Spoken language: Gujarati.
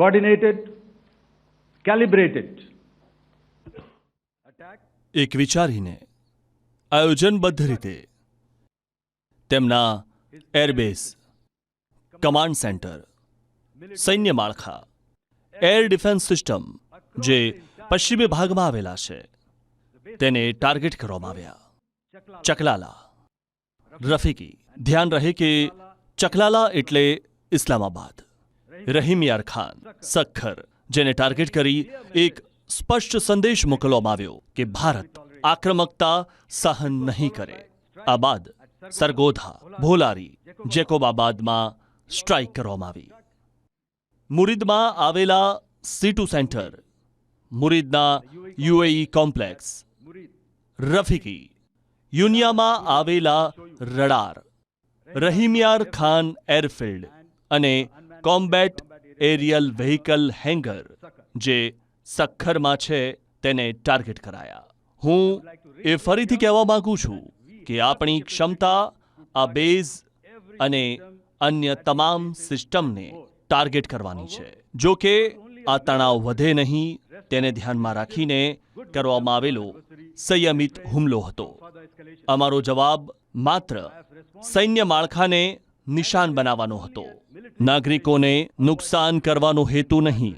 coordinated, calibrated. એક વિચારીને આયોજનબદ્ધ રીતે તેમના એરબેઝ કમાન્ડ સેન્ટર સૈન્ય માળખા એર ડિફેન્સ સિસ્ટમ જે પશ્ચિમી ભાગમાં આવેલા છે તેને ટાર્ગેટ કરવામાં આવ્યા. ચકલાલા. રફીકી ધ્યાન રહે કે ચકલાલા એટલે ઇસ્લામાબાદ. રહીમયાર ખાન સખર જેને ટાર્ગેટ કરી એક સ્પષ્ટ સંદેશ મોકલવામાં આવ્યો કે ભારત આક્રમકતા સહન નહીં કરે. આ બાદ સરગોધા, ભોલારી, જેકોબાબાદમાં સ્ટ્રાઇક કરવામાં આવી. મુરીદમાં આવેલા સીટુ સેન્ટર, મુરીદના યુએઈ કોમ્પ્લેક્સ, રફીકી, યુનિયામાં આવેલા રડાર રહીમિયાર ખાન એરફિલ્ડ અને કોમ્બેટ એરિયલ વ્હીકલ હેંગર, જે સખરમાં છે તેને ટાર્ગેટ કરાયા. હું એ ફરીથી કહેવા માંગુ છું કે આપણી ક્ષમતા, આ બેઝ અને અન્ય તમામ સિસ્ટમને ટાર્ગેટ કરવાની છે. જો કે આ તણાવ વધે નહીં, તેને ધ્યાનમાં રાખીને કરવામાં આવેલો સંયમિત હુમલો હતો. અમારો જવાબ માત્ર સૈન્ય માળખાને નિશાન બનાવવાનો હતો. નાગરિકોને નુકસાન કરવાનો હેતુ નહીં.